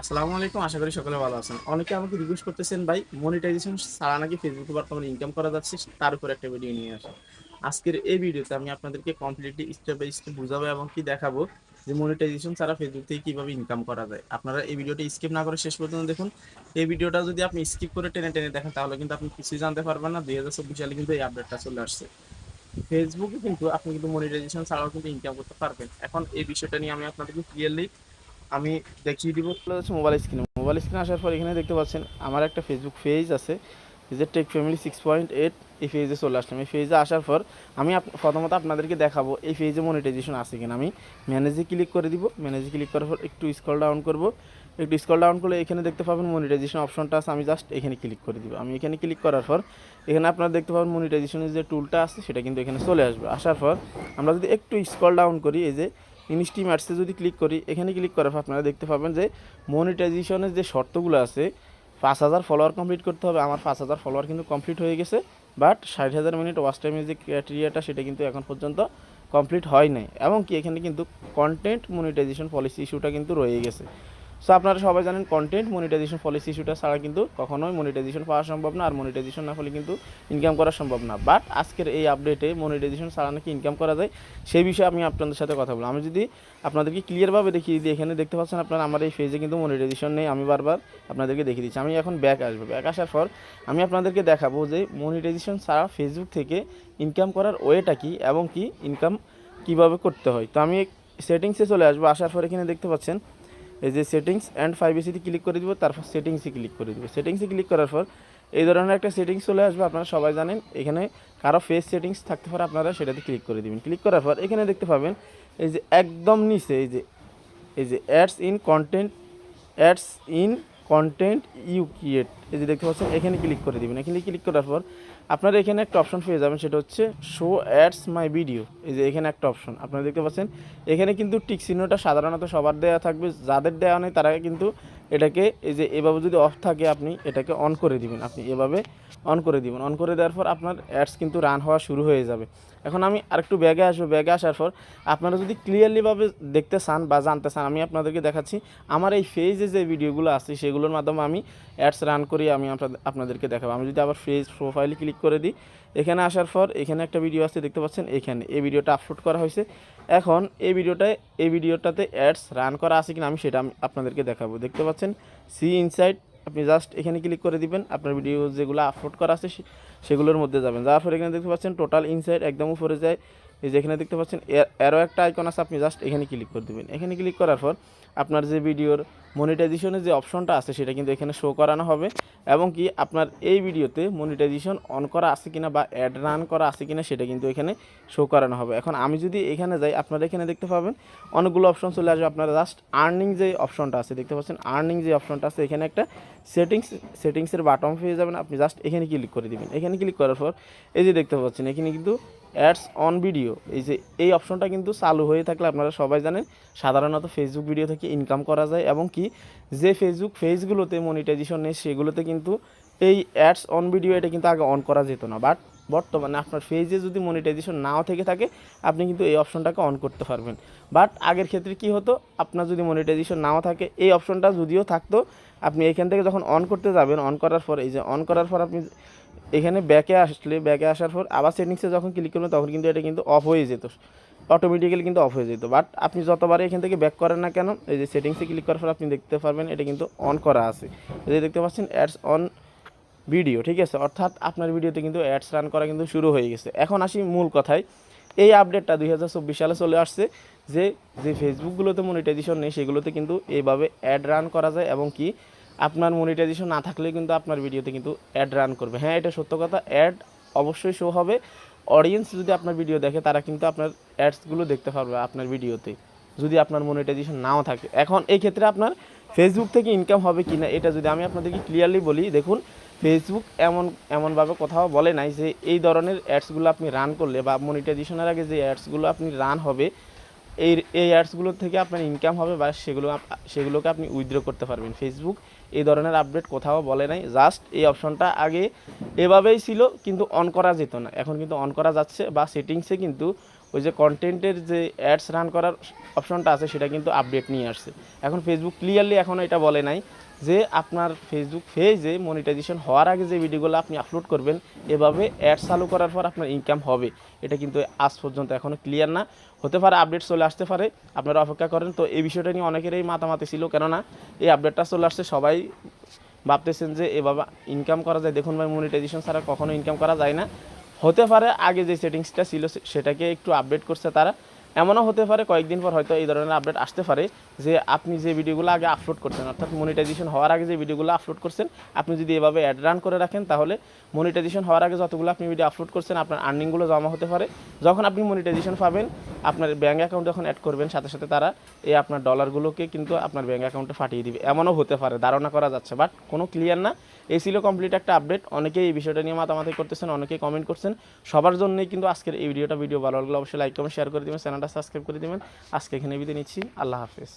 আসসালামু আলাইকুম, আশা করি সকলে ভালো আছেন। অনেকে আমাকে রিকোয়েস্ট করতেছেন, ভাই মনিটাইজেশন ছাড়া নাকি ফেসবুকে বর্তমানে ইনকাম করা যাচ্ছে? তার উপর একটা ভিডিও নিয়ে আসা। আজকের এই ভিডিওতে আমি আপনাদেরকে কমপ্লিটলি স্টেপ বাই স্টেপ বুঝাবো এবং কি দেখাবো যে মনিটাইজেশন ছাড়া ফেসবুক থেকে কীভাবে ইনকাম করা যায়। আপনারা এই ভিডিওটা স্কিপ না করে শেষ পর্যন্ত দেখুন। এই ভিডিওটা যদি আপনি স্কিপ করে টেনে টেনে দেখেন, তাহলে কিন্তু আপনি কিছুই জানতে পারবেন না। দুই হাজার চব্বিশ সালে কিন্তু এই আপডেটটা চলে আসছে। ফেসবুকে কিন্তু আপনি কিন্তু মনিটাইজেশন ছাড়াও কিন্তু ইনকাম করতে পারবেন। এখন এই বিষয়টা নিয়ে আমি আপনাদেরকে ক্লিয়ারলি আমি দেখিয়ে দিব। হচ্ছে মোবাইল স্ক্রিনে মোবাইল স্ক্রিনে আসার পর এখানে দেখতে পাচ্ছেন, আমার একটা ফেসবুক পেজ আছে যে tech family six point eight এই পেজে চলে আসলাম। এই পেজে আসার পর আমি প্রথমত আপনাদেরকে দেখাবো এই পেজে মনিটাইজেশন আছে কিনা। আমি ম্যানেজে ক্লিক করে দিব। ম্যানেজে ক্লিক করার পর একটু স্ক্রল ডাউন করব। একটু স্ক্রল ডাউন করলে এখানে দেখতে পাবেন মনিটাইজেশন অপশনটা আছে, আমি জাস্ট এখানে ক্লিক করে দিব। আমি এখানে ক্লিক করার পর এখানে আপনারা দেখতে পাবেন মনিটাইজেশনের যে টুলটা আছে, সেটা কিন্তু এখানে চলে আসবে। আসার পর আমরা যদি একটু স্ক্রল ডাউন করি, এই যে ইনস্টিম অ্যাডসে যদি ক্লিক করি, এখানে ক্লিক করার পর আপনারা দেখতে পাবেন যে মনিটাইজেশনের যে শর্তগুলো আছে, পাঁচ হাজার ফলোয়ার কমপ্লিট করতে হবে। আমার পাঁচ হাজার ফলোয়ার কিন্তু কমপ্লিট হয়ে গেছে বাট ষাট হাজার মিনিট ওয়াচ টাইমের যে ক্রাইটেরিয়াটা সেটা কিন্তু এখন পর্যন্ত কমপ্লিট হয় নাই। এবং কি এখানে কিন্তু কন্টেন্ট মনিটাইজেশন পলিসি ইস্যুটা কিন্তু রয়ে গেছে। সো আপনারা সবাই জানেন কন্টেন্ট মনিটাইজেশন পলিসি ইস্যুটা ছাড়া কিন্তু কখনোই মনিটাইজেশন পাওয়া সম্ভব না, আর মনিটাইজেশন না হলে কিন্তু ইনকাম করা সম্ভব না। বাট আজকের এই আপডেটে মনিটাইজেশন ছাড়া নাকি ইনকাম করা যায়, সেই বিষয়ে আমি আপনাদের সাথে কথা বলব। আমি যদি আপনাদেরকে ক্লিয়ারভাবে দেখিয়ে দিই, এখানে দেখতে পাচ্ছেন আপনারা আমার এই ফেজে কিন্তু মনিটাইজেশন নেই, আমি বারবার আপনাদেরকে দেখিয়ে দিচ্ছি। আমি এখন ব্যাক আসব। ব্যাক আসার পর আমি আপনাদেরকে দেখাবো যে মনিটাইজেশন ছাড়া ফেসবুক থেকে ইনকাম করার ওয়েটা কি এবং কি ইনকাম কীভাবে করতে হয়। তো আমি সেটিংসে চলে আসব। আসার পর এখানে দেখতে পাচ্ছেন এই যে সেটিংস অ্যান্ড ফাইভ এসিতে ক্লিক করে দিব, তারপর সেটিংসে ক্লিক করে দিব। সেটিংসে ক্লিক করার পর এই ধরনের একটা সেটিংস চলে আসবে, আপনারা সবাই জানেন। এখানে কারও ফেস সেটিংস থাকতে পারে, আপনারা সেটাতে ক্লিক করে দেবেন। ক্লিক করার পর এখানে দেখতে পাবেন, এই যে একদম নিচে, এই যে এই যে ads in content ads in content you create এই যে দেখতে পাচ্ছেন, এখানে ক্লিক করে দিবেন। এখানে ক্লিক করার পর আপনারা এখানে একটা অপশন পেয়ে যাবেন, সেটা হচ্ছে শো অ্যাডস মাই ভিডিও এই যে এখানে একটা অপশন আপনারা দেখতে পাচ্ছেন, এখানে কিন্তু টিক চিহ্নটা সাধারণত সবার দেওয়া থাকবে। যাদের দেওয়া নেই, তারা কিন্তু এটাকে, এই যে এভাবে যদি অফ থাকে আপনি, এটাকে অন করে দিবেন। আপনি এভাবে অন করে দিবেন। অন করে দেওয়ার পর আপনার অ্যাডস কিন্তু রান হওয়া শুরু হয়ে যাবে। এখন আমি আরেকটু ব্যাগে আসব, ব্যাগে আসার পর আপনারা যদি ক্লিয়ারলিভাবে দেখতে চান বা জানতে চান, আমি আপনাদেরকে দেখাচ্ছি, আমার এই ফেজে যে ভিডিওগুলো আছে, সেগুলোর মাধ্যমে আমি অ্যাডস রান করি, আমি আপনাদের- আপনাদেরকে দেখাবো। আমি যদি আবার ফেজ প্রোফাইলে ক্লিক করে দিই, এখানে আসার পর এখানে একটা ভিডিও আছে দেখতে পাচ্ছেন? এখানে। এই ভিডিওটা আপলোড করা হয়েছে। এখন এই ভিডিওটায় এই ভিডিওটাতে অ্যাডস রান করা আছে কিনা, আমি সেটা আমি আপনাদেরকে দেখাবো। দেখতে পাচ্ছেন? সি ইনসাইট আপনি জাস্ট এখানে ক্লিক করে দিবেন, আপনার ভিডিও যেগুলো আপলোড করা আছে সেগুলোর মধ্যে যাবেন। যাওয়ার ফলে এখানে দেখতে পাচ্ছেন টোটাল ইনসাইট একদম উপরে যায়। এই যে এখানে দেখতে পাচ্ছেন এরও একটা আইকন আছে, আপনি জাস্ট এখানে ক্লিক করে দেবেন। এখানে ক্লিক করার পর আপনার যে ভিডিওর মনিটাইজেশনের যে অপশনটা আছে, সেটা কিন্তু এখানে শো করানো হবে। এবং কি, আপনার এই ভিডিওতে মনিটাইজেশন অন করা আছে কিনা বা অ্যাড রান করা আছে কিনা, সেটা কিন্তু এখানে শো করানো হবে। এখন আমি যদি এখানে যাই, আপনারা এখানে দেখতে পাবেন, অনেকগুলো অপশন চলে আসবে। আপনারা জাস্ট আর্নিং যে অপশনটা আছে, দেখতে পাচ্ছেন আর্নিং যে অপশনটা আছে, এখানে একটা সেটিংস সেটিংসের বাটন পেয়ে যাবেন। আপনি জাস্ট এখানে ক্লিক করে দিবেন। এখানে ক্লিক করার পর এই যে দেখতে পাচ্ছেন, এখানে কিন্তু অ্যাডস অন ভিডিও এই যে এই অপশনটা কিন্তু চালু হয়ে থাকলে আপনারা সবাই জানেন, সাধারণত ফেসবুক ভিডিও থেকে ইনকাম করা যায় এবং কি যে ফেসবুক ফেজগুলোতে মনিটাইজেশন নেই সেগুলোতে কিন্তু এই অ্যাডস অন ভিডিও এটা কিন্তু আগে অন করা যেত না। বাট বর্তমানে আপনার ফেজে যদি মনিটাইজেশন নাও থেকে থাকে, আপনি কিন্তু এই অপশনটাকে অন করতে পারবেন। বাট আগের ক্ষেত্রে কি হতো? আপনার যদি মনিটাইজেশন নাও থাকে, এই অপশনটা যদিও থাকতো, আপনি এখান থেকে যখন অন করতে যাবেন অন করার পর, এই যে অন করার পর আপনি এখানে ব্যাকে আসলে ব্যাকে আসার পর আবার সেটিংসে যখন ক্লিক করবেন, তখন কিন্তু এটা কিন্তু অফ হয়ে যেত। অটোমেটিক্যালি কিন্তু অফ হয়ে যেত। বাট আপনি যতবারই এখান থেকে ব্যাক করেন না কেন, এই যে সেটিংসে ক্লিক করার পর আপনি দেখতে পারবেন, এটা কিন্তু অন করা আছে। এই যে দেখতে পাচ্ছেন অ্যাডস অন ভিডিও, ঠিক আছে? অর্থাৎ আপনার ভিডিওতে কিন্তু অ্যাডস রান করা কিন্তু শুরু হয়ে গেছে। এখন আসি মূল কথায়। এই আপডেটটা দুই হাজার চব্বিশ সালে চলে আসছে যে যে ফেসবুকগুলোতে মনিটাইজেশন নেই, সেগুলোতে কিন্তু এইভাবে অ্যাড রান করা যায় এবং কি আপনার মনিটাইজেশন না থাকলে কিন্তু আপনার ভিডিওতে কিন্তু অ্যাড রান করবে। হ্যাঁ এটা সত্য কথা। অ্যাড অবশ্যই শো হবে। অডিয়েন্স যদি আপনার ভিডিও দেখে, তারা কিন্তু আপনার অ্যাডসগুলো দেখতে পারবে আপনার ভিডিওতে। যদি আপনার মনিটাইজেশন নাও থাকে। এখন এই ক্ষেত্রে আপনার ফেসবুক থেকে ইনকাম হবে কি না এটা যদি আমি আপনাদেরকে ক্লিয়ারলি বলি, দেখুন ফেসবুক এমন, এমনভাবে কোথাও বলে নাই যে এই ধরনের অ্যাডসগুলো আপনি রান করলে বা মনিটাইজেশনের আগে যে অ্যাডসগুলো আপনি রান হবে, এই এই অ্যাডসগুলো থেকে আপনার ইনকাম হবে বা সেগুলো সেগুলোকে আপনি উইথড্র করতে পারবেন। ফেসবুক এই ধরনের আপডেট কোথাও বলে নাই জাস্ট এই অপশনটা আগে এভাবেই ছিল, কিন্তু অন করা যেত না। এখন কিন্তু অন করা যাচ্ছে বা সেটিংসে কিন্তু ওই যে কন্টেন্টের যে অ্যাডস রান করার অপশনটা আছে, সেটা কিন্তু আপডেট নিয়ে আসছে। এখন ফেসবুক ক্লিয়ারলি এখনও এটা বলে নাই যে আপনার ফেসবুক পেজে মনিটাইজেশন হওয়ার আগে যে ভিডিওগুলো আপনি আপলোড করবেন, এভাবে অ্যাড চালু করার পর আপনার ইনকাম হবে। এটা কিন্তু আজ পর্যন্ত এখনও ক্লিয়ার না। হতে পারে আপডেট চলে আসতে পারে, আপনারা অপেক্ষা করেন। তো এই বিষয়টা নিয়ে অনেকেরই মাতামাতি ছিল, কেননা এই আপডেটটা চলে আসছে, সবাই ভাবতেছেন যে এভাবে ইনকাম করা যায়। দেখুন ভাই মনিটাইজেশন ছাড়া কখনো ইনকাম করা যায় না। হতে পারে আগে যে সেটিংসটা ছিল সেটাকে একটু আপডেট করছে তারা। এমনও হতে পারে কয়েকদিন পর হয়তো এই ধরনের আপডেট আসতে পারে যে আপনি যে ভিডিওগুলো আগে আপলোড করছেন, অর্থাৎ মনিটাইজেশন হওয়ার আগে যে ভিডিওগুলো আপলোড করছেন, আপনি যদি এভাবে অ্যাড রান করে রাখেন তাহলে মনিটাইজেশন হওয়ার আগে যতগুলো আপনি ভিডিও আপলোড করছেন, আপনার আর্নিংগুলো জমা হতে পারে। যখন আপনি মনিটাইজেশন পাবেন, আপনার ব্যাঙ্ক অ্যাকাউন্ট যখন অ্যাড করবেন, সাথে সাথে তারা এই আপনার ডলারগুলোকে কিন্তু আপনার ব্যাঙ্ক অ্যাকাউন্টে ফাটিয়ে দিবে। এমনও হতে পারে, ধারণা করা যাচ্ছে বাট কোনো ক্লিয়ার না। এই ছিল কমপ্লিট একটা আপডেট অনেকেই এই বিষয়টা নিয়ে মাতামাতি করতেছেন, অনেকেই কমেন্ট করছেন। সবার জন্যই কিন্তু আজকের এই ভিডিওটা ভিডিও ভালো লাগলে অবশ্যই লাইক কমেন্ট শেয়ার করে দেবেন চ্যানেলটা সাবস্ক্রাইব করে দেবেন। আজকে এখানে বিদায় নিচ্ছি। আল্লাহ হাফেজ।